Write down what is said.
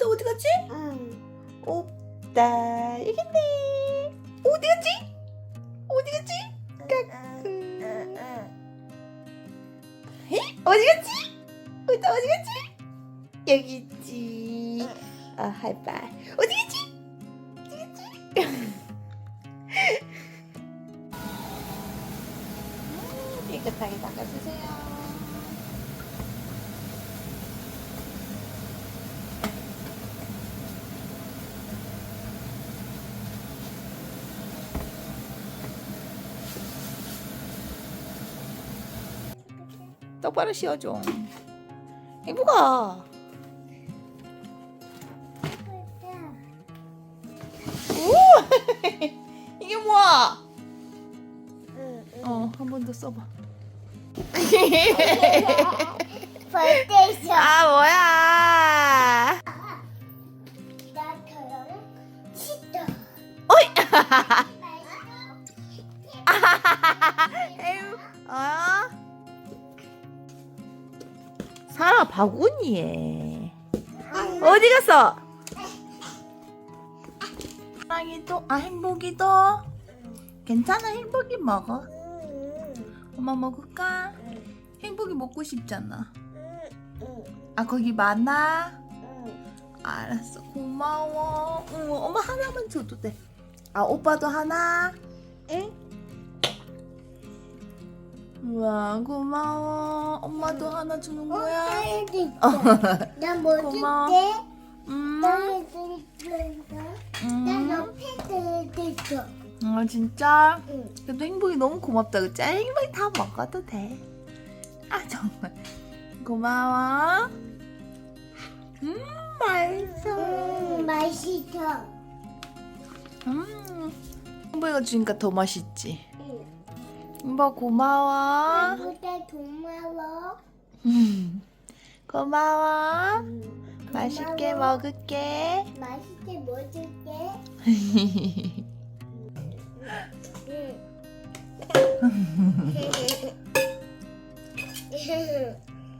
또 어디 갔지? 응. 없다. 여기 있네. 어디 갔지? 어디 갔지? 에이? 어디 갔지? 어디 어디 갔지? 여기 있지. 아 하이파이. 어디 갔지? 어디 갔지? 음, 깨끗하게 닦아주세요. 똑바로 씌워줘. 이쁘가. 이게 뭐야? 어, 한 번 더 써봐. 벌떼셔. 아, 뭐야? 나처럼 치다. 어이! 사라 바구니에. 어디 갔어? 사랑이도, 아, 행복이도. 괜찮아, 행복이 먹어. 엄마 먹을까? 행복이 먹고 싶잖아. 아, 거기 많아? 알았어 고마워 응, 엄마 하나만 줘도 돼아 오빠도 하나 응. 우와 고마워 엄마도 하나 주는 거야 나에도 있어. 나뭐 고마워. 줄게? 음, 나에도 있어. 나 음. 옆에도 있어. 아 진짜 응. 그래도 행복이 너무 고맙다 그치 아, 행복이 다 먹어도 돼아 정말 고마워 음 맛있어 음, 맛있어. 음 행복이가 주니까 더 맛있지 응. 행복 고마워 나보다 고마워. 음, 고마워. 음, 맛있게 고마워. 먹을게. 맛있게 먹을게. 응.